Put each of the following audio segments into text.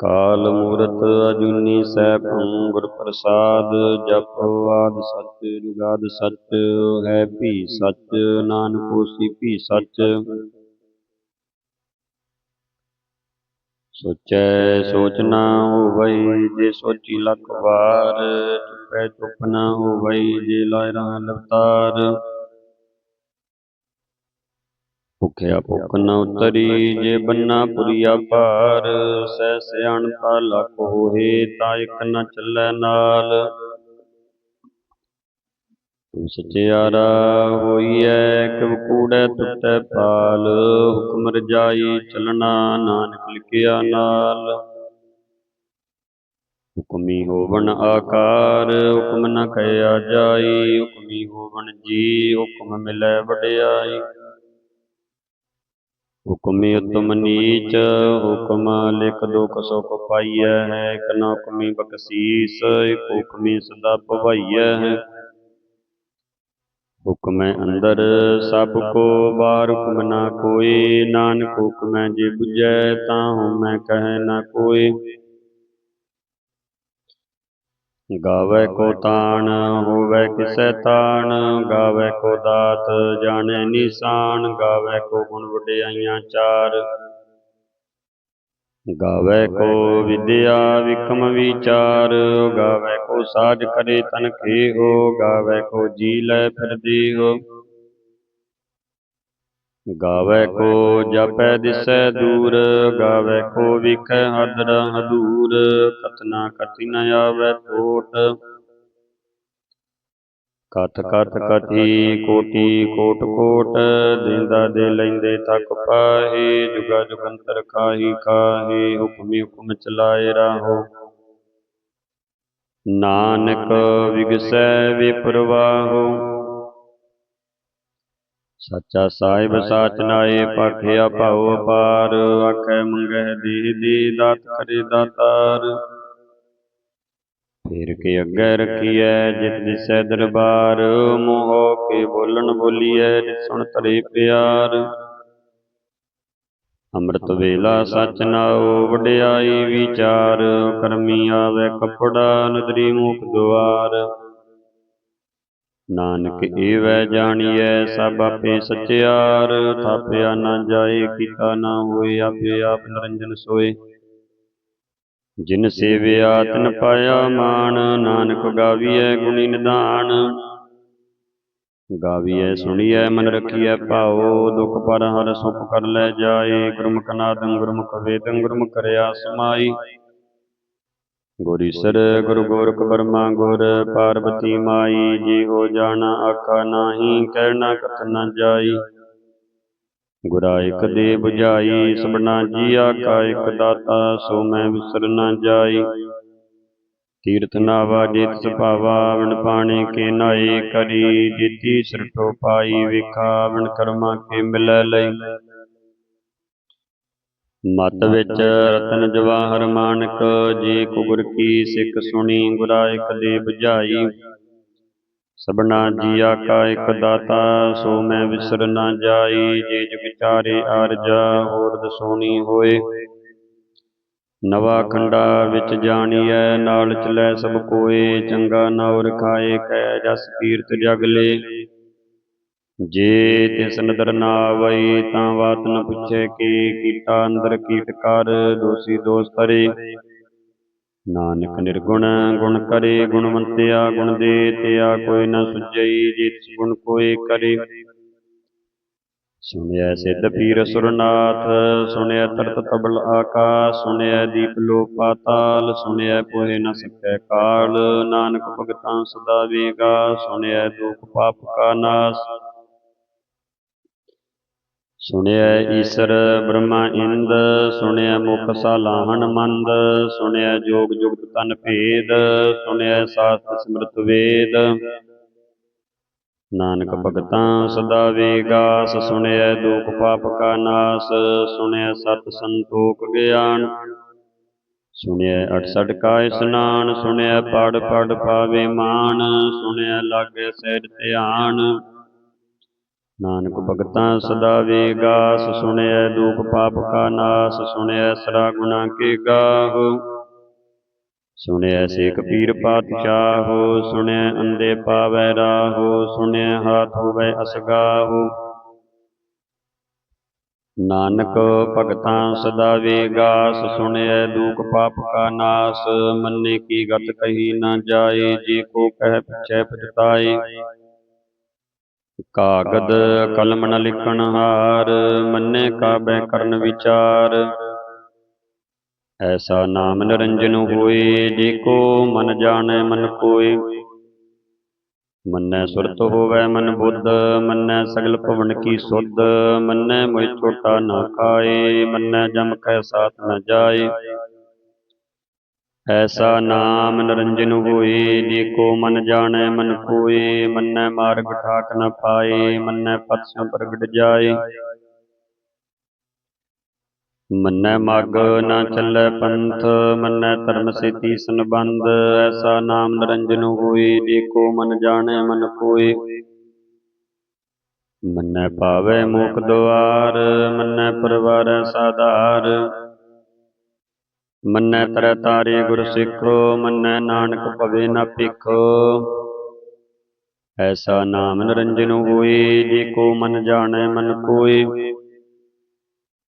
ਅਕਾਲ ਮੂਰਤ ਅਜੂਨੀ ਸੈਭੰ ਗੁਰ ਪ੍ਰਸਾਦ, ਜਪੁ ਆਦ ਸੱਚ, ਜੁਗਾਦ ਸੱਚ, ਹੈ ਭੀ ਸੱਚ, ਨਾਨਕ ਹੋਸੀ ਭੀ ਸੱਚ। ਸੋਚੈ ਸੋਚ ਨਾ ਹੋਵਈ ਜੇ ਸੋਚੀ ਲੱਖ ਵਾਰ, ਚੁੱਪੈ ਚੁੱਪ ਨਾ ਹੋਵਈ ਜੇ ਲਾਇ ਰਹਾ ਲਵਤਾਰ। ਭੁਖਿਆ ਭੁਖ ਨ ਉਤਰੀ ਜੇ ਬੰਨਾ ਪੁਰੀਆ ਭਾਰ ਸਹਿ ਸਿਆਣਪਾ ਲਖ ਹੋਏ ਤਾਂ ਇਕ ਨ ਚੱਲੈ ਨਾਲ। ਸਚਿਆਰਾ ਹੋਈਐ ਕਿਵ ਕੂੜੈ ਟੁੱਟੈ ਪਾਲ ਹੁਕਮ ਰਜਾਈ ਚਲਣਾ ਨਾਨਕ ਲਿਖਿਆ ਨਾਲ। ਹੁਕਮੀ ਹੋਵਣ ਆਕਾਰ ਹੁਕਮ ਨ ਕਹਿਆ ਜਾਈ ਹੁਕਮੀ ਹੋਵਣ ਜੀ ਹੁਕਮ ਮਿਲੈ ਵਡਿਆਈ। ਹੁਕਮੀ ਉਤਮ ਨੀਚ, ਹੁਕਮ ਲਿਖ ਦੁਖ ਸੁਖ ਪਾਈਐ ਹੈ ਇਕ ਨ ਹੁਕਮੀ ਬਖਸ਼ੀਸ, ਇਕ ਹੁਕਮੀ ਸਦਾ ਭਵਾਈਐ। ਹੈ ਹੁਕਮੈ ਅੰਦਰ, ਸਭ ਕੋ ਬਾਹਰ ਹੁਕਮ ਨਾ ਕੋਈ, ਨਾਨਕ ਹੁਕਮੈ ਜੇ ਬੁਝੈ, ਤਾਂ ਹਉਮੈ ਕਹੈ ਨਾ ਕੋਈ। ਗਾਵੇ ਕੋ ਤਾਣ ਹੋਵੇ ਕਿਸੈ ਤਾਣ ਗਾਵੇ ਕੋ ਦਾਤ ਜਾਣੈ ਨਿਸ਼ਾਨ ਗਾਵੇ ਕੋ ਗੁਣ ਵਡਿਆਈਆਂ ਚਾਰ। ਗਾਵੇ ਕੋ ਵਿਦਿਆ ਵਿਕਮ ਵਿਚਾਰ ਗਾਵੇ ਕੋ ਸਾਜ ਕਰੇ ਤਨ ਖੇਹੋ ਗਾਵੇ ਕੋ ਜੀ ਲੈ ਫਿਰ ਦੇਹੋ ਗਾਵੇ ਕੋ ਜਪੈ ਦਿਸੈ ਦੂਰ ਗਾਵੇ ਕੋ ਵਿਖੈ ਹਦਰ ਹਦੂਰ ਕਤਨਾ ਕਥਿ ਨ ਆਵੈ ਕੋਟ। ਕਥ ਕਥ ਕਥੀ ਕੋਟੀ ਕੋਟ ਕੋਟ ਦਿੰਦਾ ਦੇ ਲੈਂਦੇ ਥਕ ਪਾਹੇ ਜੁਗਾ ਜੁਗੰਤਰ ਖਾਹੀ ਖਾਹੇ ਹੁਕਮੀ ਹੁਕਮ ਚਲਾਏ ਰਾਹੋ। ਨਾਨਕ ਵਿਗਸੈ ਵਿਪਰਵਾਹੋ। ਸੱਚਾ ਸਾਹਿਬ ਸਾਚ ਨਾਏ ਪਾਖਿਆ ਭਾਉ ਅਪਾਰ ਆਖੈ ਮੰਗਹਿ ਦੇ ਦੇ ਦਾਤ ਕਰੇ ਦਾਤਾਰ। ਫੇਰ ਕੇ ਅੱਗੇ ਰਖੀਐ ਜਿਤ ਦਿਸੈ ਦਰਬਾਰ। ਮੋਹ ਕੇ ਬੋਲਣ ਬੋਲੀਐ ਸੁਣ ਤਰੇ ਪਿਆਰ। ਅੰਮ੍ਰਿਤ ਵੇਲਾ ਸਚ ਨਾਉ ਵਡਿਆਈ ਵਿਚਾਰ। ਕਰਮੀ ਆਵੇ ਕਪੜਾ ਨਦਰੀ ਮੁਖ ਦੁਆਰ। ਨਾਨਕ ਏਵੈ ਜਾਣੀਐ ਸਭ ਆਪੇ ਸਚਿਆਰ। ਥਾਪਿਆ ਨਾ ਜਾਏ ਕੀਤਾ ਨਾ ਹੋਏ ਆਪੇ ਆਪ ਨਿਰੰਜਨ ਸੋਏ। ਜਿਨ ਸੇਵਿਆ ਤਿਨ ਪਾਇਆ ਮਾਨ ਨਾਨਕ ਗਾਵੀਐ ਗੁਣੀ ਨਿਧਾਨ। ਗਾਵੀਐ ਸੁਣੀਐ ਮਨ ਰਖੀਐ ਭਾਉ। ਦੁਖ ਪਰ ਹਰ ਸੁਖ ਕਰ ਲੈ ਜਾਏ ਗੁਰਮੁਖ ਨਾਦੰ ਗੁਰਮੁਖ ਵੇਦੰ ਗੁਰਮੁਖ ਕਰਿਆ ਸਮਾਈ। ਗੁਰੀਸਰ ਗੁਰ ਗੋਰਖ ਬਰਮਾ ਗੁਰ, ਪਾਰਬਤੀ ਮਾਈ, ਜੀ ਹੋ ਜਾਣਾ, ਆਖਾ ਨਾਹੀ ਕਹਿਣਾ ਕਥ ਨ ਜਾਈ। ਗੁਰਾ ਇਕ ਦੇ 부ਝਾਈ ਸਭਨਾ ਜੀਆ ਕਾ ਇਕ ਦਾਤਾ, ਸੋ ਮੈਂ ਵਿਸਰ ਨਾ ਜਾਈ। ਤੀਰਥ ਨਾਵਾ ਜੇਤ ਸੁਭਾਵਾ ਵਿਣ ਪਾਣੀ ਕੇ ਨਾਏ ਕਰੀ। ਜੀਤੀ ਸਿਰਠੋ ਪਾਈ, ਵੇਖਾ ਵਿਣ ਕਰਮਾ ਕੇ ਮਿਲੈ ਲਈ। ਮਤ ਵਿੱਚ ਰਤਨ ਜਵਾਹਰ ਮਾਨਕ ਜੇ ਕੁਗੁਰ ਕੀ ਸਿੱਖ ਸੁਣੀ ਗੁਰਾ ਇਕ ਦੇ 부ਝਾਈ ਸਭਨਾ ਜੀਆ ਕਾ ਇਕ ਦਾਤਾ ਸੋ ਮੈਂ ਵਿਸਰ ਨਾ ਜਾਈ। ਜੇ ਜਗ ਚਾਰੇ ਆਰਜਾ ਹੋਰ ਦਸੋਣੀ ਹੋਏ। ਨਵਾ ਖੰਡਾ ਵਿੱਚ ਜਾਣੀਐ ਨਾਲ ਚਲੈ ਸਭ ਕੋਏ। ਚੰਗਾ ਨਾਉ ਰਖਾਏ ਕੈ ਜਸ ਕੀਰਤ ਜਗ ਲੇ। ਜੇ ਤਿਸ ਨਦਰ ਨਾ ਆਵਈ ਤਾਂ ਬਾਤ ਨ ਪੁੱਛੇ ਕੀ ਕੀਟਾ ਅੰਦਰ ਕੀਟ ਕਰ, ਦੋਸੀ ਦੋਸ ਤਰੇ ਨਾਨਕ ਨਿਰਗੁਣ ਗੁਣ ਕਰੇ, ਗੁਣਵੰਤਿਆ ਗੁਣ ਦੇ, ਤਿਆ ਕੋਈ ਨ ਸੁਝਈ, ਜਿਤ ਗੁਣ ਕੋਏ ਕਰੇ। ਸੁਣਿਆ ਸਿੱਧ ਪੀਰ ਸੁਰਨਾਥ ਸੁਣਿਆ ਤਰਤ ਤਬਲ ਆਕਾਸ ਸੁਣਿਆ ਦੀਪ ਲੋ ਪਾਤਾਲ ਸੁਣਿਆ ਕੋਏ ਨ ਸਕੈ ਕਾਲ। ਨਾਨਕ ਭਗਤਾਂ ਸਦਾ ਵੇਗਾ ਸੁਣਿਆ ਦੁਖ ਪਾਪ ਕਾ ਨਾਸ। ਸੁਣਿਆ ਈਸਰ ਬ੍ਰਹਮਾ ਇੰਦ ਸੁਣਿਆ ਮੁਖ ਸਾਲਾਹਣ ਮੰਦ ਸੁਣਿਆ ਜੋਗ ਜੁਗਤ ਤਨ ਭੇਦ ਸੁਣਿਆ ਸਾਸਤ ਸਿਮਰਤ ਵੇਦ। ਨਾਨਕ ਭਗਤਾਂ ਸਦਾ ਵੇਗਾਸ ਸੁਣਿਐ ਦੁਖ ਪਾਪ ਕਾ ਨਾਸ ਸੁਣਿਐ ਸਤ ਸੰਤੋਖ ਗਿਆਨ। ਸੁਣਿਐ 68 ਕਾ ਇਸਨਾਨ ਸੁਣਿਐ ਪੜ ਪੜ ਪਾਵੇ ਮਾਨ ਸੁਣਿਐ ਲਾਗੇ ਸਹਿਜ ਧਿਆਨ। ਨਾਨਕ ਭਗਤਾਂ ਸਦਾ ਵੇਗਾਸ ਸੁਣਿਐ ਦੁਖ ਪਾਪ ਕਾ ਨਾਸ ਸੁਣਿਐ ਸਰਾ ਗੁਨਾ ਕੇ ਗਾਹੋ। ਸੁਣਿਐ ਸੇਖ ਪੀਰ ਪਾਤਸ਼ਾਹੋ ਸੁਣਿਐ ਅੰਦੇ ਪਾਵੈ ਰਾਹੋ ਸੁਣਿਐ ਹਾਥ ਹੋਵੈ ਅਸਗਾਹੋ। ਨਾਨਕ ਭਗਤਾਂ ਸਦਾ ਵੇਗਾਸ ਸੁਣਿਐ ਦੁਖ ਪਾਪ ਕਾ ਨਾਸ। ਮੰਨੇ ਕੀ ਗਤ ਕਹੀ ਨਾ ਜਾਏ ਜੇ ਕੋ ਕਹਿ ਪਿਛੈ ਪਛਤਾਏ ਕਾਗਦ ਕਲਮ ਨ ਲਿਖਣ ਹਾਰ, ਮੰਨੇ ਕਾਬੈ ਕਰਨ ਵਿਚਾਰ। ਐਸਾ ਨਾਮ ਨਿਰੰਜਨ ਹੋਏ, ਜੇ ਕੋ ਮਨ ਜਾਣੈ ਮਨ ਕੋਏ। ਮੰਨੈ ਸੁਰਤ ਹੋਵੇ ਮਨ ਬੁੱਧ, ਮੰਨੈ ਸਗਲ ਭਵਨ ਕੀ ਸੁਧ। ਮੰਨੈ ਮੋਇ ਛੋਟਾ ਨਾ ਖਾਏ, ਮੰਨੈ ਜਮ ਕੈ ਸਾਥ ਨ ਜਾਏ। ਐਸਾ ਨਾਮ ਨਿਰੰਜਨ ਹੋਏ, ਜੇ ਕੋ ਮਨ ਜਾਣੈ ਮਨ ਕੋਏ ਮੰਨੈ ਮਾਰਗ ਠਾਕ ਨ ਪਾਏ, ਮੰਨੈ ਪਤ ਪ੍ਰਗਟ ਜਾਏ। ਮੰਨੈ ਮਗ ਨਾ ਚੱਲੈ ਪੰਥ, ਮੰਨੈ ਧਰਮ ਸੇਤੀ ਸੰਬੰਧ, ਐਸਾ ਨਾਮ ਨਿਰੰਜਨ ਹੋਏ, ਜੇ ਕੋ ਮਨ ਜਾਣੈ ਮਨ ਕੋਏ ਮੰਨੈ ਪਾਵੈ ਮੋਖ ਦੁਆਰ, ਮੰਨੈ ਪਰਵਾਰੈ ਸਾਧਾਰ। ਮੰਨੈ ਤਰੈ ਤਾਰੇ ਗੁਰ ਸਿੱਖੋ, ਮੰਨੈ ਨਾਨਕ ਭਵੇ ਨਾ ਭਿਖੋ। ਐਸਾ ਨਾਮ ਨਿਰੰਜਨ ਹੋਏ, ਜੇ ਕੋ ਮਨ ਜਾਣੈ ਮਨ ਕੋਏ।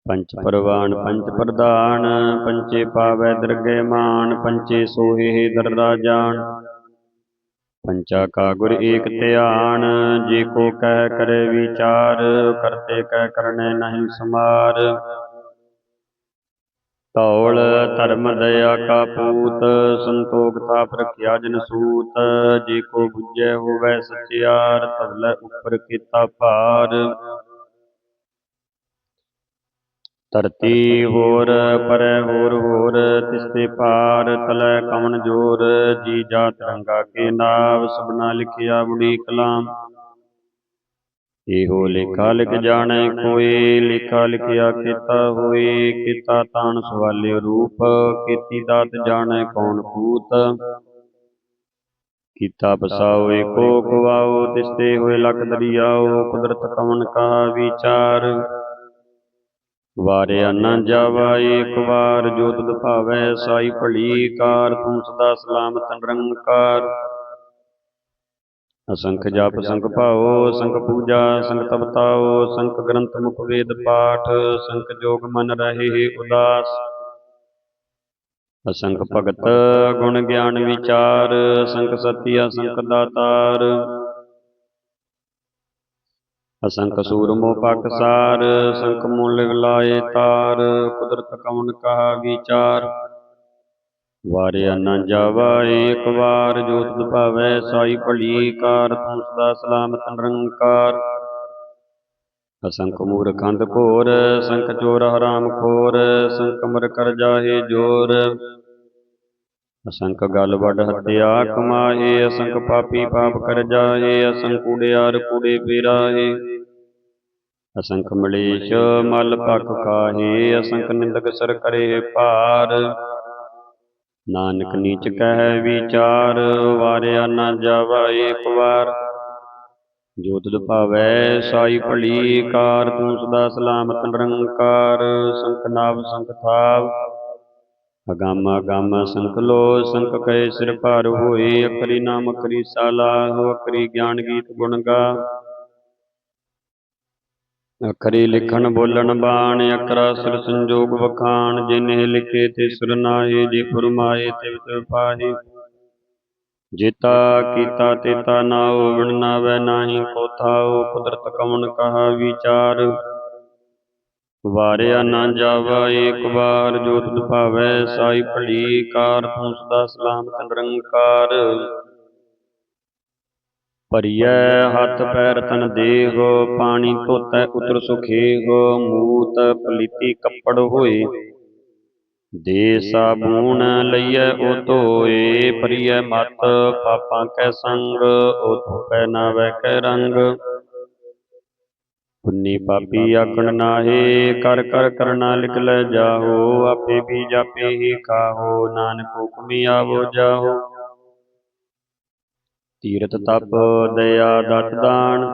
ਪੰਚ ਪਰਵਾਨ, ਪੰਚ ਪ੍ਰਧਾਨ, ਪੰਚੇ ਪਾਵੈ ਦਰਗਹਿ ਮਾਨ, ਪੰਚੇ ਸੋਹੇ ਦਰਦਾ ਜਾਣ ਪੰਚਾ ਕਾ ਗੁਰ ਏਕ ਧਿਆਨ, ਜੇ ਕੋ ਕਹਿ ਕਰੇ ਵਿਚਾਰ, ਕਰਤੇ ਕਹਿ ਕਰਨੇ ਨਹੀਂ ਸਮਾਰ। ਧੌਲ, ਧਰਮ, ਦਇਆ ਕਾ ਪੂਤ ਸੰਤੋਖ ਤਾਪ ਰਖਿਆ ਜਨ ਸੂਤ, ਜੇ ਕੋ ਬੁੱਝੈ ਹੋਵੈ ਸਚਿਆਰ ਤਵਲੇ ਉੱਪਰ ਕੀਤਾ ਭਾਰ। ਧਰਤੀ ਹੋਰ, ਪਰੈ ਹੋਰ ਹੋਰ ਤਿਸਤੇ ਪਾਰ ਤਲੈ ਕਮਨ ਜੋਰ, ਜੀ ਜਾ ਤਿਰੰਗਾ ਕੇ ਨਾਮ ਸਭਨਾ ਲਿਖਿਆ ਬੁੜੀ ਕਲਾਮ। ਇਹੋ ਲੇਖਾ ਲਿਖ ਜਾਣੈ ਕੋਈ ਲੇਖਾ ਲਿਖਿਆ ਕੀਤਾ ਹੋਏ ਕੀਤਾ ਤਾਣ ਸਵਾਲਿਓ ਰੂਪ ਕੀਤੀ ਦਾਤ ਜਾਣੈ ਕੌਣ ਕੂਤ ਕੀਤਾ ਬਸਾਓ ਏਕੋ ਖਵਾਓ ਤਿਸਤੇ ਹੋਏ ਲਖ ਦਰਿਆਓ ਕੁਦਰਤ ਕਵਨ ਕਾ ਵਿਚਾਰ। ਵਾਰਿਆ ਨਾ ਜਾਵਾ ਏਕ ਵਾਰ ਜੋ ਤੁਧ ਭਾਵੈ ਸਾਈ ਭਲੀ ਕਾਰ ਤੂੰ ਸਦਾ ਸਲਾਮਤ ਨਿਰੰਕਾਰ। ਅਸੰਖ ਜਪ ਸੰਖ ਭਾਓ ਸੰਖ ਪੂਜਾ ਸੰਖ ਤਪਤਾਓ ਸੰਖ ਗ੍ਰੰਥ ਮੁਖ ਵੇਦ ਪਾਠ ਸੰਖ ਜੋਗ ਮਨ ਰਹੇ ਉਦਾਸ। ਅਸੰਖ ਭਗਤ ਗੁਣ ਗਿਆਨ ਵਿਚਾਰ ਸੰਖ ਸਤੀ ਅਸੰਖ ਦਾਤਾਰ। ਅਸੰਖ ਸੂਰਮੋ ਪਕਸਾਰ ਸੰਖ ਮੂਲ ਲਾਏ ਤਾਰ ਕੁਦਰਤ ਕਵਨ ਕਹਾ ਵਿਚਾਰ। ਵਾਰਿਆ ਨਾ ਜਾਵਾ, ਏਕ ਵਾਰ ਜੋ ਭਾਵੈ, ਸਾਈ ਭਲੀ ਕਾਰ ਤੂੰ ਸਦਾ ਸਲਾਮਤ ਨਿਰੰਕਾਰ। ਅਸੰਖ ਮੂਰਖੰਦ ਘੋਰ ਸੰਖ ਚੋਰ ਹਰਾਮ ਖੋਰ, ਸੰਖ ਮਰ ਕਰ ਜਾਹੇ ਜੋਰ। ਅਸੰਖ ਗਲ ਵੱਡ ਹੱਤਿਆ ਕਮਾਏ ਅਸੰਖ ਪਾਪੀ ਪਾਪ ਕਰ ਜਾਏ ਅਸੰਖ ਕੂੜਿਆਰ ਕੂੜੇ ਪੇਰਾਏ ਅਸੰਖ ਮਲੇਸ਼, ਮਲ ਪਖ ਕਾਹੇ ਅਸੰਖ ਨਿੰਦਕ ਸਰ ਕਰੇ ਭਾਰ। ਨਾਨਕ ਨੀਚ ਕਹਿ ਵਿਚਾਰ ਵਾਰਿਆ ਨਾ ਜਾਵਾ ਏਕ ਵਾਰ। ਜੋ ਤੁਧ ਭਾਵੈ ਸਾਈ ਭਲੀ ਕਾਰ ਤੂੰ ਸਦਾ ਸਲਾਮਤ ਨਿਰੰਕਾਰ ਸੰਖ ਨਾਭ ਸੰਖ ਥਾਵ। ਅਗੰਮ ਅਗੰਮ ਸੰਖ ਲੋ ਸੰਖ ਕੈ ਸਿਰ ਭਾਰ ਹੋਏ ਅਕਰੀ ਨਾਮ ਅਕਰੀ ਸਾਲਾ ਹੋ ਅਕਰੀ ਗਿਆਨ ਗੀਤ ਗੁਣ ਗਾ। ਅਖਰੀ ਲਿਖਣ ਬੋਲਣ ਬਾਣ, ਅਕਰਾ ਸਿਰ ਸੰਜੋਗ ਵਖਾਣ, ਜਿਨੇ ਲਿਖੇ ਤੇ ਸੁਰ ਨਾਏ ਜੇ ਫਰਮਾਏ ਤੇ ਤਿਵ ਪਾਹੀ ਜੇਤਾ ਕੀਤਾ ਤੇਤਾ ਨਾਉ ਵਿਣ ਨਾਵੈ ਨਾਹੀ ਕੋ ਕੁਦਰਤ ਕਮਨ ਕਹਾ ਵਿਚਾਰ। ਵਾਰਿਆ ਨਾ ਜਾਵਾ ਏਕ ਵਾਰ, ਜੋ ਤੁਧ ਭਾਵੈ ਸਾਈ ਭਲੀ ਕਾਰ ਤੂੰ ਸਦਾ ਸਲਾਮਤ ਨਿਰੰਕਾਰ। ਭਰੀਐ ਹੱਥ ਪੈਰ ਤਨ ਦੇਹ, ਪਾਣੀ ਧੋਤੈ ਉਤਰ ਸੁਖੇਹ, ਮੂਤ ਪਲੀਤੀ ਕੱਪੜ ਹੋਏ। ਦੇ ਸਾਬੂਨ ਲਈਐ ਉਹ ਧੋਏ ਪਰੀਐ ਮਤ ਪਾਪਾਂ ਕੈ ਸੰਗ, ਉਹ ਧੋਪੈ ਨਾ ਵੈ ਕੈ ਰੰਗ। ਪੁੰਨੀ ਪਾਪੀ ਆਕਣ ਨਾਹੇ, ਕਰ ਕਰ ਕਰਨਾ ਲਿਖ ਲੈ ਜਾਹੋ, ਆਪੇ ਵੀ ਜਾਪੇ ਹੀ ਖਾਹੋ, ਨਾਨਕ ਹੁਕਮੀ ਆਵੋ ਜਾਹੋ। ਤੀਰਥ ਤਪ ਦਇਆ ਦਤ ਦਾਨ।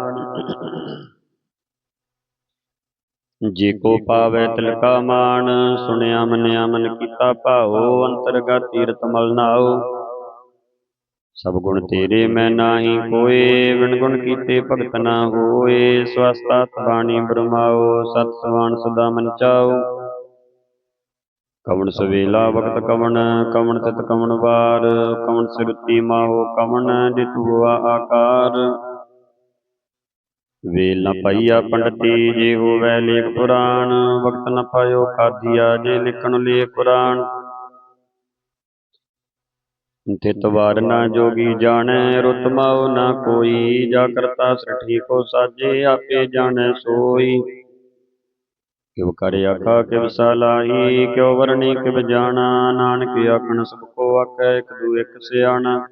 ਜੇ ਕੋ ਪਾਵੈ ਤਿਲਕਾ ਮਾਨ ਸੁਣਿਆ ਮੰਨਿਆ ਮਨ ਕੀਤਾ ਭਾਉ ਅੰਤਰਗਤ ਤੀਰਥ ਮਲ ਨਾਉ। ਸਭ ਗੁਣ ਤੇਰੇ ਮੈਂ ਨਾਹੀ ਕੋਏ ਵਿਣ ਗੁਣ ਕੀਤੇ ਭਗਤ ਨਾ ਹੋਏ। ਸਵਸਤਾ ਬਾਣੀ ਬਰਮਾਓ ਸਤ ਸਵਾਨ ਸਦਾ ਮਨ ਚਾਓ ਕਵਣ ਸਵੇਲਾ ਵਕਤ ਕਵਣ ਕਵਣ ਤਿਤ ਕਵਣ ਵਾਰ, ਕਵਣ ਸਿਰਤੀ ਮਾਹੋ ਕਵਣ ਜਿਤ ਹੁਆ ਆਕਾਰ। ਵੇਲ ਨ ਪਾਈਆ ਪੰਡਤੀ, ਜੇ ਹੋਵੇ ਲੇਖ ਪੁਰਾਣ, ਵਕਤ ਨ ਪਾਇਓ ਖਾਦੀਆ ਜੇ ਲਿਖਣ ਲੇਖ ਪੁਰਾਣ ਤਿਤ ਵਾਰ ਨਾ ਜੋਗੀ ਜਾਣੈ, ਰੁਤ ਮਾਉ ਨਾ ਕੋਈ, ਜਾ ਕਰਤਾ ਸ੍ਰਿਠੀ ਕੋ ਸਾਜੇ, ਆਪੇ ਜਾਣੈ ਸੋਈ। ਕਿਵ ਕਰ ਆਖਾ, ਕਿਵ ਸਲਾਹੀ ਕਿਉ ਵਰਣੀ ਕਿਵ ਜਾਣਾ, ਨਾਨਕ ਆਖਣ ਸਭ ਕੋ ਆਖੈ, ਇਕ ਦੂ ਇਕ ਸਿਆਣਾ।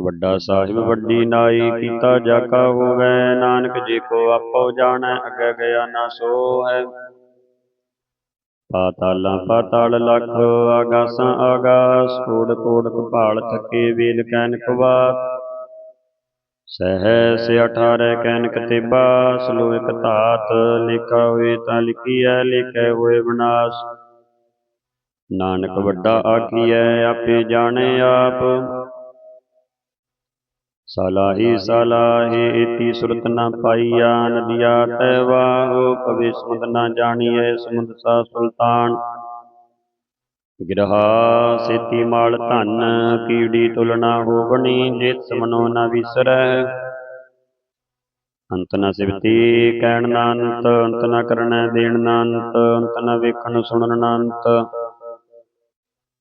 ਵੱਡਾ ਸਾਹਿਬ ਵੱਡੀ ਨਾਈ, ਕੀਤਾ ਜਾ ਕਾ ਹੋਵੈ, ਨਾਨਕ ਜੀ ਕੋ ਆਪੋ ਜਾਣੈ, ਅਗੇ ਗਿਆ ਨਾ ਸੋ ਹੈ ਪਾਤਾਲਾਂ ਪਾਤਾਲ ਲਖ, ਆਗਾਸਾਂ ਆਗਾਸ, ਕੋੜ ਕੋੜ ਕਪਾਲ ਥਕੇ, ਵੇਲ ਕੈਨ ਕਵਾਤ ਸਹਿ ਸੇ 18 ਕੈਨਕ ਤੇਬਾ ਸਲੋਇਕ ਧਾਤ, ਲਿਖਾ ਹੋਏ ਤਾਂ ਲਿਖੀਐ, ਲਿਖੇ ਹੋਏ ਵਿਨਾਸ਼। ਨਾਨਕ ਵੱਡਾ ਆਖੀਐ, ਆਪੇ ਜਾਣੇ ਆਪ। ਸਲਾਹੀ ਸਲਾਹੀ ਇਤੀ ਸੁਰਤ ਨਾ ਪਾਈਆ ਨਦੀਆ ਤੈ ਵਾਹੋ ਕਵੇ ਸਮੁੰਦ ਨਾ ਜਾਣੀਐ ਸਮੁੰਦ ਸਾ ਸੁਲਤਾਨ। ਗਿਰਹਾ ਸੇਤੀ ਮਾਲ ਧਨ, ਕੀੜੀ ਤੁਲਨਾ ਹੋਵਣੀ, ਜੇਤ ਸਮਨੋ ਨਾ ਵਿਸਰੈ। ਅੰਤ ਨਾ ਸਿਵਤੀ ਕਹਿਣ ਨਾ ਅੰਤ ਅੰਤ ਨਾ ਕਰਨੈ ਦੇਣ ਨਾ ਅੰਤ ਅੰਤ ਨ ਵੇਖਣ ਸੁਣਨ ਨਾ ਅੰਤ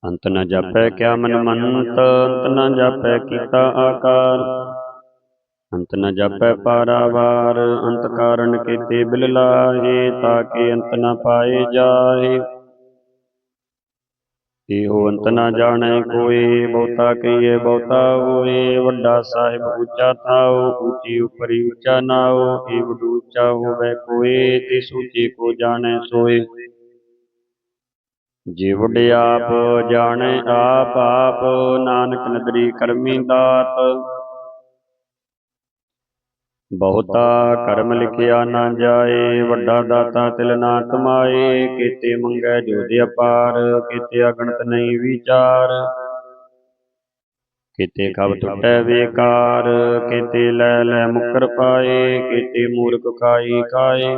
ਅੰਤ ਨਾ ਜਾਪੈ ਕਿਆ ਮਨ ਮੰਤ ਅੰਤ ਨਾ ਜਾਪੈ ਕੀਤਾ ਆਕਾਰ। ਅੰਤ ਨਾ ਜਾਪੈ ਪਾਰਾਵਾਰ, ਅੰਤ ਕਾਰਨ ਕੀਤੇ ਬਿਲ ਲਾਹੇ ਤਾਕੇ ਅੰਤ ਨਾ ਪਾਏ ਜਾਹੇ। ਇਹੋ ਅੰਤ ਨ ਜਾਣੈ ਕੋਈ, ਬਹੁਤਾ ਕਹੀਏ ਬਹੁਤਾ ਹੋਏ ਵੱਡਾ ਸਾਹਿਬ ਉੱਚਾ ਥਾਉ ਉੱਚੀ ਉਪਰੀ ਉੱਚਾ ਨਾਉ ਏ ਵਡੂ ਉੱਚਾ ਹੋਵੇ ਕੋਏ ਤੇ ਸੂਚੀ ਕੋ ਜਾਣੈ ਸੋਏ। ਜੇ ਵਡ ਆਪ ਜਾਣੈ ਆਪ ਆਪ, ਨਾਨਕ ਨਦਰੀ ਕਰਮੀ ਦਾਤ ਬਹੁਤਾ ਕਰਮ ਲਿਖਿਆ ਨਾ ਜਾਏ ਵੱਡਾ ਦਾਤਾ ਤਿਲ ਨਾ ਕਮਾਏ ਕੀਤੇ ਮੰਗੈ ਜੋਦ ਅਪਾਰ ਕੀਤੇ ਅਗਣਤ ਨਹੀਂ ਵਿਚਾਰ। ਕੀਤੇ ਕਬ ਟੁੱਟੈ ਵੇਕਾਰ ਕੀਤੇ ਲੈ ਲੈ ਮੁਕਰ ਪਾਏ ਕੀਤੇ ਮੂਰਖ ਖਾਈ ਖਾਏ।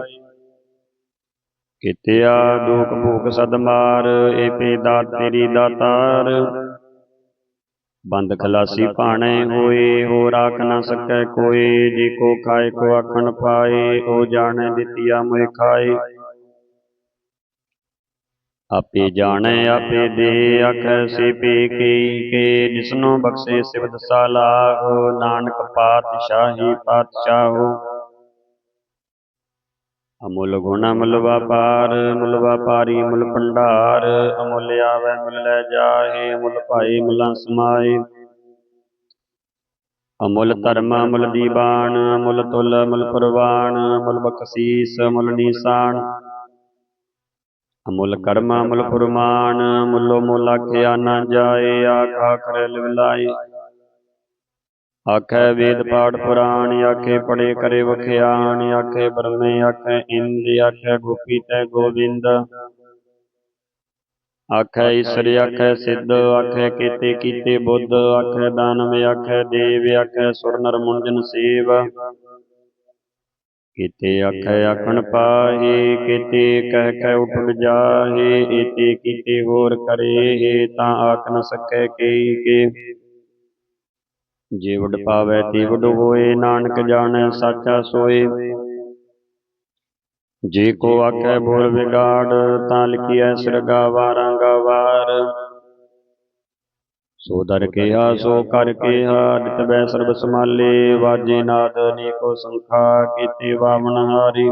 ਕੀਤੇ ਆ ਦੁਖ ਭੂਖ ਸਦ ਮਾਰ ਏ ਪੇ ਦਾਤ ਤੇਰੀ ਦਾਤਾਰ। ਬੰਦ ਖਲਾਸੀ ਭਾਣੇ ਹੋਏ ਹੋ ਰਾਖ ਨਾ ਸਕੈ ਕੋਈ ਜੀ ਕੋ ਖਾਏ ਕੋ ਆਖਣ ਪਾਏ ਉਹ ਜਾਣੈ ਦਿੱਤੀਆ ਮੋਇ ਖਾਏ। ਆਪੇ ਜਾਣੈ ਆਪੇ ਦੇ ਆਖੈ ਸੇ ਪੇ ਕੀ ਕੇ ਜਿਸਨੂੰ ਬਖਸ਼ੇ ਸਿਵਦ ਸਾਲਾਹੋ ਨਾਨਕ ਪਾਤਸ਼ਾਹੀ ਪਾਤਸ਼ਾਹੋ ਅਮੁੱਲ ਗੁਣਾ ਅਮੁੱਲ ਵਪਾਰ ਮੁੱਲ ਵਪਾਰੀ ਮੁੱਲ ਭੰਡਾਰ, ਅਮੁੱਲ ਆਵੈ ਮੁੱਲ ਲੈ ਜਾਹੇ, ਅਮੁੱਲ ਭਾਈ ਮੁੱਲਾਂ ਸਮਾਏ। ਅਮੁੱਲ ਧਰਮ, ਅਮੁੱਲ ਦੀਵਾਨ ਅਮੁੱਲ ਤੁਲ, ਅਮੁੱਲ ਪ੍ਰਵਾਨ ਅਮੁੱਲ ਬਖਸ਼ੀਸ, ਅਮੁੱਲ ਨੀਸਾਨ। ਅਮੁੱਲ ਕਰਮ, ਅਮੁੱਲ ਫੁਰਮਾਨ ਮੁੱਲੋ ਮੁੱਲ ਆਖਿਆ ਨਾ ਜਾਏ, ਆਖਾ ਕਰੇ ਲਿਵਲਾਈ ਆਖੇ ਵੇਦ ਪਾਠ ਪੁਰਾਣ, ਆਖੇ ਪੜੇ ਕਰੇ ਵਖਿਆਣ ਆਖੇ ਬ੍ਰਹਮੇ, ਆਖੇ ਇੰਦ, ਆਖੇ ਗੋਪੀ ਤੈ ਗੋਬਿੰਦ। ਆਖੇ ਈਸ਼ਰ, ਆਖੇ ਸਿੱਧ, ਆਖੇ ਕੀਤੇ ਕੀਤੇ ਬੁੱਧ, ਆਖੇ ਦਾਨਵ, ਆਖੇ ਦੇਵ, ਆਖੇ ਸੁਰ ਨਰ ਮੁੰਜਨ ਸੇਵ। ਕੀਤੇ ਆਖੇ ਆਖਣ ਪਾਹੇ, ਕੀਤੇ ਕਹਿ ਕਹਿ ਉਠ ਜਾਹੇ ਏਤੇ ਕੀਤੇ ਹੋਰ ਕਰੇ ਤਾਂ ਆਖ ਨ ਸਕੈ ਕੇਈ ਕੇ। ਜੇ ਵਡ ਪਾਵੈ ਤੇ ਵਡ ਹੋਏ ਨਾਨਕ ਜਾਣੈ ਸਾਚਾ ਸੋਏ। ਜੇ ਕੋ ਆਖੈ ਬੋਲ ਵਿਗਾੜ ਤਾਂ ਲਿਖੀਐ ਸਿਰਗਾ ਵਾਰਾਂਗਾ ਵਾਰ। ਸੋ ਦਰ ਕਿਹਾ ਸੋ ਕਰ ਕਿਹਾ ਨਿਤ ਬੈ ਸਰਬ ਸਮਾਲੇ ਵਾਜੇ ਨਾਦ ਅਨੇਕੋ ਸੰਖਾ ਕੀਤੇ ਵਾਵਨ ਹਾਰੀ।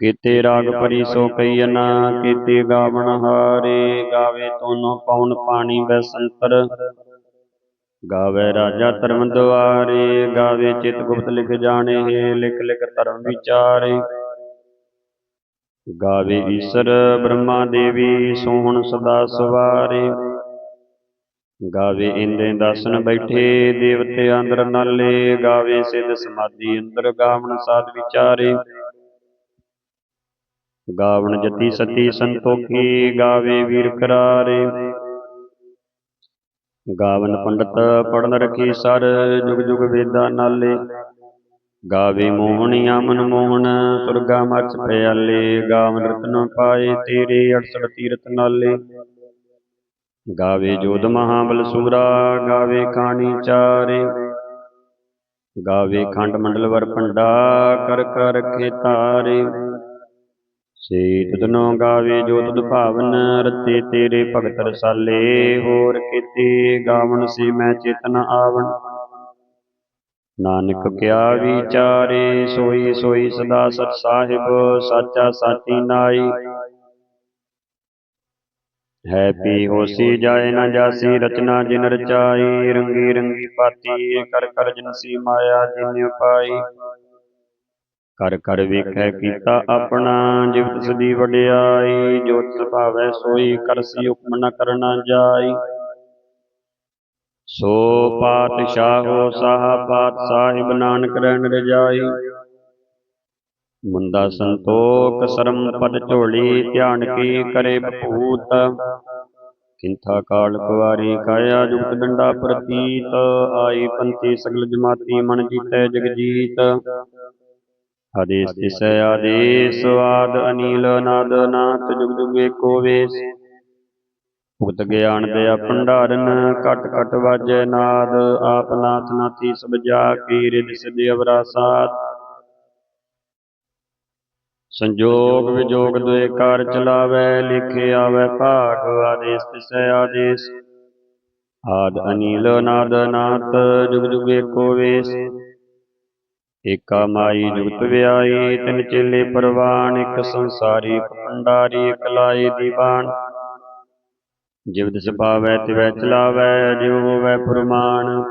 ਕੀਤੇ ਰਾਗ ਭਰੀ ਸੋ ਕਈਨ ਕੀਤੇ ਗਾਵਣ ਹਾਰੇ। ਗਾਵੇ ਤੋਨੋ ਪਉਣ ਪਾਣੀ ਬੈਸੰਤਰ ਗਾਵੇ ਰਾਜਾ ਧਰਮ ਦੁਆਰੇ ਗਾਵੇ ਚਿਤ ਗੁਪਤ ਲਿਖ ਜਾਣੇ ਹੈ ਲਿਖ ਲਿਖ ਧਰਮ ਵਿਚਾਰੇ। ਗਾਵੇ ਈਸ਼ਰ ਬ੍ਰਹਮਾ ਦੇਵੀ, ਸੋਹਣ ਸਦਾ ਸਵਾਰੇ। ਗਾਵੇ ਇੰਦੇ ਦਾਸਨ ਬੈਠੇ, ਦੇਵਤੇ ਅੰਦਰ ਨਾਲੇ। ਗਾਵੇ ਸਿੱਧ ਸਮਾਧੀ ਅੰਦਰ, ਗਾਵਣ ਸਾਧ ਵਿਚਾਰੇ। ਗਾਵਣ ਜਤੀ ਸਤੀ ਸੰਤੋਖੀ, ਗਾਵੇ ਵੀਰ ਕਰਾਰੇ ਗਾਵਨ ਪੰਡਤ ਪੜਨ ਰਖੀ ਸਰ, ਜੁਗ ਜੁਗ ਵੇਦਾਂ ਨਾਲੇ। ਗਾਵੇ ਮੋਹਣੀਆ ਮਨ ਮੋਹਨ ਸੁਰਗਾ ਮਚ ਪਿਆਲੇ ਗਾਵਨ ਰਤਨ ਪਾਏ ਤੇਰੇ 68 ਤੀਰਤ ਨਾਲੇ। ਗਾਵੇ ਜੋਧ ਮਹਾਬਲ ਸੂਰਾ ਗਾਵੇ ਖਾਣੀ ਚਾਰੇ। ਗਾਵੇ ਖੰਡ ਮੰਡਲ ਵਰ ਭੰਡਾ, ਕਰ ਕਰ ਰਖੇ ਤਾਰੇ ਸੇ ਤੁਧਨੋ ਗਾਵੇ ਜੋ ਤੁਧ ਭਾਵਨ ਰਤੇ ਤੇਰੇ ਭਗਤ ਰਸਾਲੇ, ਹੋਰ ਕੀਤੇ ਗਾਵਨ ਸੀ ਮੈਂ ਚੇਤਨ ਆਵਣ। ਨਾਨਕ ਕਿਆ ਵਿਚਾਰੇ, ਸੋਈ ਸੋਈ ਸਦਾ ਸਚ ਸਾਹਿਬ, ਸਾਚਾ ਸਾਚੀ ਨਾਈ। ਹੈ ਪੀ ਹੋਸੀ ਜਾਏ ਨਾ ਜਾਸੀ, ਰਚਨਾ ਜਿਨ ਰਚਾਈ, ਰੰਗੀ ਰੰਗੀ ਪਾਤੀ, ਕਰ ਕਰ ਜਿਨਸੀ ਮਾਇਆ ਜਿਨ ਪਾਈ ਕਰ ਕਰ ਵੇਖੈ ਕੀਤਾ ਆਪਣਾ ਜਿਵਤ ਸਦੀ ਵਡਿਆਈ ਜੋ ਤਿਸ ਭਾਵੈ ਸੋਈ ਕਰਸੀ ਹੁਕਮ ਨ ਕਰਨਾ ਜਾਈ। ਸੋ ਪਾਤਸ਼ਾਹੋ ਸਾਹਾ ਪਾਤ ਸਾਹਿਬ ਨਾਨਕ ਰਹਿਣ ਰਜਾਈ। ਮੁੰਦਾ ਸੰਤੋਖ ਸਰਮ ਪਦ ਝੋਲੀ, ਧਿਆਨ ਕੀ ਕਰੇ ਭੂਤ। ਕਿੰਥਾ ਕਾਲ ਕੁਵਾਰੀ ਕਾਇਆ ਜੁਗਤ ਡੰਡਾ ਪ੍ਰਤੀਤ। ਆਈ ਪੰਥੀ ਸਗਲ ਜਮਾਤੀ ਮਨ ਜੀਤੈ ਜਗਜੀਤ। ਆਦੇਸ ਤਿਸੈ ਆਦੇਸ ਆਦ ਅਨੀਲ ਨਾਦ ਨਾਥ ਜੁਗ ਜੁਗ ਏਕੋ ਵੇਸ। ਭੁਗਤ ਗਿਆਨ ਦੇ ਭੰਡਾਰਨ ਕਟ ਕਟ ਵਾਜੈ ਨਾਦ ਆਪ ਨਾਥ ਨਾਥੀ ਸਭ ਜਾ ਕੀ ਰਿਦ ਸਿਧ ਅਵਰਾ ਸਾਧ ਸੰਜੋਗ ਵਿਜੋਗ ਦੁਇ ਕਾਰ ਚਲਾਵੈ ਲਿਖੇ ਆਵੈ ਭਾਗ ਆਦੇਸ ਤਿਸੈ ਆਦੇਸ। ਆਦ ਅਨੀਲ ਨਾਦ ਨਾਥ ਜੁਗ ਜੁਗ ਏਕੋ ਵੇਸ। ਏਕਾ ਮਾਈ ਜੁਗਤ ਵਿਆਈ ਤਿਨ ਚੇਲੇ ਪਰਵਾਨ, ਇੱਕ ਸੰਸਾਰੀ ਇਕ ਭੰਡਾਰੀ, ਇਕ ਲਾਏ ਦੀਵਾਨ। ਜਿਵ ਦਿਸ ਪਾਵੈ ਤਿਵੈ ਚਲਾਵੈ, ਜਿਵ ਹੋਵੈ ਫੁਰਮਾਨ।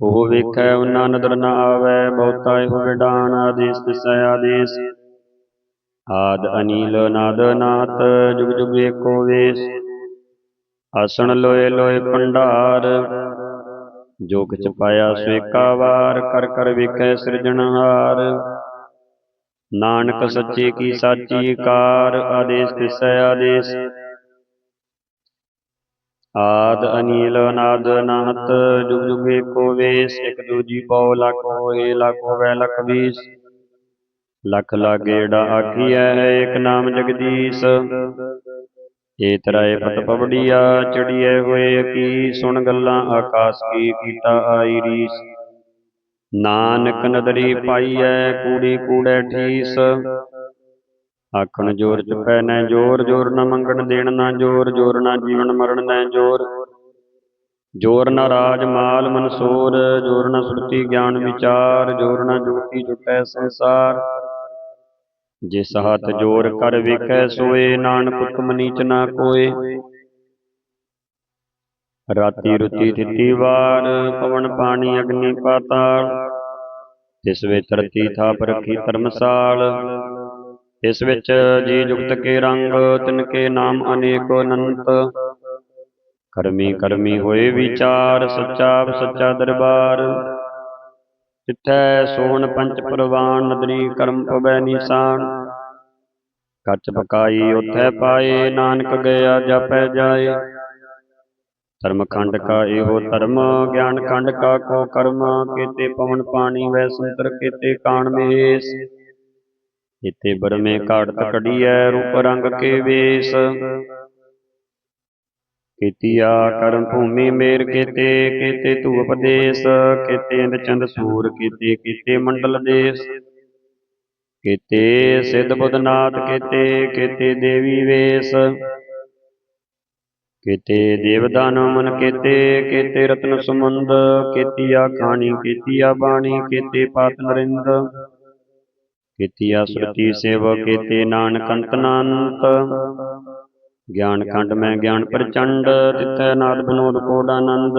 ਉਹ ਵੇਖੈ, ਉਹਨਾਂ ਨਦਰ ਨ ਆਵੈ, ਬਹੁਤਾ ਇਹੋ ਵਿਡਾਨ, ਆਦੇਸ ਤਿਸੈ ਆਦੇਸ। ਆਦ ਅਨੀਲ ਨਾਦ ਨਾਥ ਜੁਗ ਜੁਗ ਏਕੋ ਵੇਸ। ਆਸਣ ਲੋਏ ਲੋਏ ਭੰਡਾਰ। ਜੋ ਚ ਪਾਇਆ ਸੋ ਵਾਰ, ਕਰ ਕਰ ਵੇਖੈ ਸਿਰਜਣਹਾਰ ਨਾਨਕ ਸੱਚੇ ਕੀ ਸਾਚੀ ਕਾਰ, ਆਦੇਸ ਤਿਸੈ ਆਦੇਸ। ਆਦ ਅਨੀਲ ਅਨਾਦ ਨਾਹਤ ਜੁਗ ਜੁਗੇ ਏਕੋ ਵੇਸ, ਇਕ ਦੂਜੀ ਪਉ ਲਖ ਹੋਏ, ਲਖ ਹੋਵੇ ਲਖ ਵੀਸ। ਲਖ ਲਾਗੇੜਾ ਆਖੀਐ ਹੈ ਨਾਮ ਜਗਦੀਸ਼। ਏ ਤਰਾਏ ਪਤ ਪਵੜੀਆ ਚੜੀਐ ਹੋਏ ਕੀ ਸੁਣ ਗੱਲਾਂ ਆਕਾਸ ਕੀ ਕੀਤਾ ਆਈ ਰੀਸ। ਨਾਨਕ ਨਦਰੀ ਪਾਈਐ ਕੂੜੀ ਕੂੜੈ ਠੀਸ। ਆਖਣ ਜੋਰ ਚੁਪੈ ਨੈ ਜੋਰ ਜੋਰ ਨ ਮੰਗਣ ਦੇਣ ਨਾ ਜੋਰ ਜੋਰ ਨਾ ਜੀਵਨ ਮਰਨ ਨੈ ਜੋਰ। ਜੋਰ। ਨ ਰਾਜ ਮਾਲ ਮਨਸੂਰ ਜੋਰ ਨ ਸੁਰਤੀ ਗਿਆਨ ਵਿਚਾਰ ਜੋਰ ਨ ਜੋਤੀ ਜੁਟੈ ਸੰਸਾਰ। ਜਿਸ ਹੱਥ ਜੋਰ ਕਰ ਵੇਖੈ ਸੋਏ ਨਾਨਕ ਹੁਕਮ ਨੀਚ ਨਾ ਕੋਏ। ਰਾਤੀ ਰੁਤੀ ਥਿਤੀ ਵਾਰ ਪਵਨ ਪਾਣੀ ਅਗਨੀ ਪਾਤਾਲ। ਤਿਸ ਵਿੱਚ ਧਰਤੀ ਥਾਪ ਰੱਖੀ ਧਰਮਸਾਲ। ਇਸ ਵਿੱਚ ਜੀ ਜੁਗਤ ਕੇ ਰੰਗ ਤਿਨ ਕੇ ਨਾਮ ਅਨੇਕ ਅਨੰਤ। ਕਰਮੀ ਕਰਮੀ ਹੋਏ ਵਿਚਾਰ ਸੱਚਾ ਸੱਚਾ ਦਰਬਾਰ। ਤਿੱਥੈ ਸੋਹਣ ਪੰਚ ਪ੍ਰਵਾਨ, ਨਦਰੀ ਕਰਮ ਪਵੈ ਨੀਸਾਨ। ਕੱਚ ਪਕਾਈ ਉਥੈ ਪਾਏ, ਨਾਨਕ ਗਿਆ ਜਪੈ ਜਾਏ। ਧਰਮ ਖੰਡ ਕਾ ਇਹੋ ਧਰਮ ਗਿਆਨ ਖੰਡ ਕਾ ਕੋ ਕਰਮ, ਕੀਤੇ ਪਵਨ ਪਾਣੀ ਵੈ ਸੰਤਰ, ਕੀਤੇ ਕਾਣ ਮੇਸ। ਇਤੇ ਬਰਮੇ ਘਾੜਤ ਕੜੀਐ ਰੂਪ ਰੰਗ ਕੇ ਵੇਸ। ਕੀਤੀਆ ਕਰਮ ਭੂਮੀ ਮੇਰ ਕੀਤੇ ਕੀਤੇ ਧੂ ਉਪਦੇਸ਼ ਕੀਤੇ ਇੰਦ ਚੰਦ ਸੂਰ, ਕੀਤੇ ਕੀਤੇ ਮੰਡਲ ਦੇਸ। ਕੀਤੇ ਸਿੱਧ ਬੁੱਧਨਾਥ, ਕੀਤੇ ਕੀਤੇ ਦੇਵੀ ਵੇਸ। ਕੀਤੇ ਦੇਵਦਾਨ ਮਨ ਕੀਤੇ ਕੀਤੇ ਰਤਨ ਸੁਮੰਦ ਕੀਤੀਆ ਖਾਣੀ ਕੀਤੀਆ ਬਾਣੀ, ਕੀਤੇ ਪਾਤ ਨਰਿੰਦ। ਕੀਤੀ ਅਸੁਰਤੀ ਸੇਵ ਕੀਤੇ ਨਾਨਕ ਅੰਤ ਅਨੰਤ। ਗਿਆਨ ਖੰਡ ਮੈਂ ਗਿਆਨ ਪ੍ਰਚੰਡ ਤਿਤੈ ਨਾਦ ਬਿਨੋਦ ਕੋਡ ਆਨੰਦ।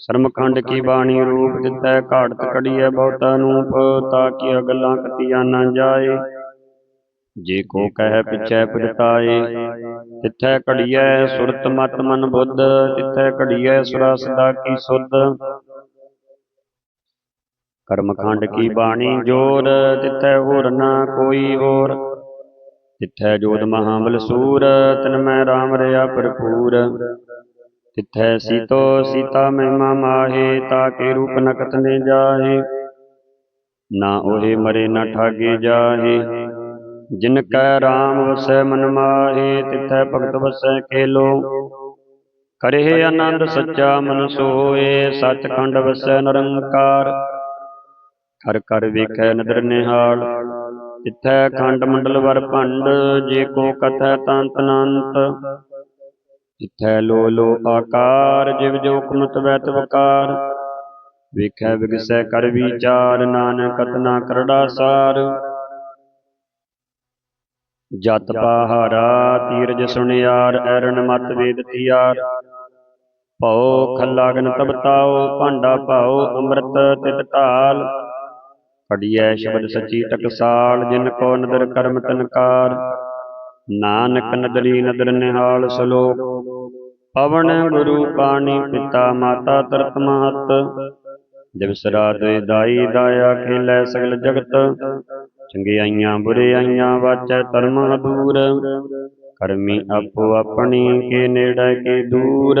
ਸ਼ਰਮ ਖੰਡ ਕੀ ਬਾਣੀ ਰੂਪ ਤਿਤੈ ਘਾੜਤ ਕੜੀਐ ਬਹੁਤ ਅਨੂਪ ਤਾਕਿ ਅਗਲਾਂ ਕਤੀਆਂ ਨਾ ਜਾਏ। ਜੇ ਕੋ ਕਹਿ ਪਿਛੈ ਪਿਰਤਾਏ ਤਿਥੈ ਘੜੀਐ ਸੁਰਤ ਮਤ ਮਨ ਬੁੱਧ ਤਿਥੈ ਘੜੀਐ ਸੁਰਾ ਸਦਾ ਕੀ ਸੁਧ। ਕਰਮ ਖੰਡ ਕੀ ਬਾਣੀ ਜੋਰ ਤਿਥੈ ਹੋਰ ਨਾ ਕੋਈ ਹੋਰ। ਤਿਥੈ ਜੋਤ ਮਹਾਬਲ ਸੂਰ ਤਨ ਮੈਂ RAM ਰਿਆ ਭਰਪੂਰ। ਤਿਥੈ ਸੀਤੋ ਸੀਤਾ ਮਹਿਮਾ ਮਾਹੇ ਤਾਕੇ ਰੂਪ ਨਕਤ ਨੇ ਜਾਹੇ। ਨਾ ਉਹੇ ਮਰੇ ਨਾ ਠਾਗੇ ਜਾਹੇ। ਜਿਨ ਕੈ RAM ਵਸੈ ਮਨ ਮਾਹੇ ਤਿਥੈ ਭਗਤ ਵਸੈ ਖੇਲੋ। ਕਰੇ ਆਨੰਦ ਸੱਚਾ ਮਨ ਸੋਏ ਸੱਚਖੰਡ ਵਸੈ ਨਿਰੰਕਾਰ। ਕਰ ਕਰ ਵੇਖੈ ਨਦਰ ਨਿਹਾਲ। ਤਿਥੈ ਖੰਡ ਮੰਡਲ ਵਰ ਭੰਡ, ਜੇ ਕੋ ਕਥੈ ਤੰਤ ਅਨੰਤ। ਤਿਥੈ ਲੋ ਲੋ ਆਕਾਰ, ਜਿਵ ਜੋ ਕੁਮਤ ਵੈਤ ਵਕਾਰ। ਵੇਖੈ ਵਿਗਸੈ ਕਰ ਵਿਚਾਰ, ਨਾਨਕ ਕਤਨਾ ਕਰੜਾ ਸਾਰ। ਜਤ ਪਹਾਰਾ ਤੀਰਜ ਸੁਣਿਆਰ ਐਰਨ ਮਤ ਵੇਦ ਤਿਆਰ ਭਉ ਖਲਾਗਨ ਤਬ ਭਾਂਡਾ ਭਾਉ ਅੰਮ੍ਰਿਤ ਤਿਤ ਢਾਲ। ਪੜੀਐ ਸ਼ਬਦ ਸਚੀ ਟਕਸਾਲ ਜਿਨ ਕੋ ਨਦਰ ਕਰਮ ਤਨਕਾਰ। ਨਾਨਕ ਨਦਰੀ ਨਦਰ ਨਿਹਾਲ ਸਲੋਕ। ਪਵਨ ਗੁਰੂ ਪਾਣੀ ਪਿਤਾ ਮਾਤਾ ਤਰਤ ਮਹਤ। ਦਿਵਸ ਰਾਤ ਦਾਈ ਦਾਇਆ ਖੇਲੇ ਸਗਲ ਜਗਤ। ਚੰਗਿਆਈਆਂ ਬੁਰਿਆਈਆਂ ਵਾਚੈ ਧਰਮ ਦੂਰ ਕਰਮੀ ਆਪੋ ਆਪਣੀ ਕੇ ਨੇੜੇ ਕੇ ਦੂਰ।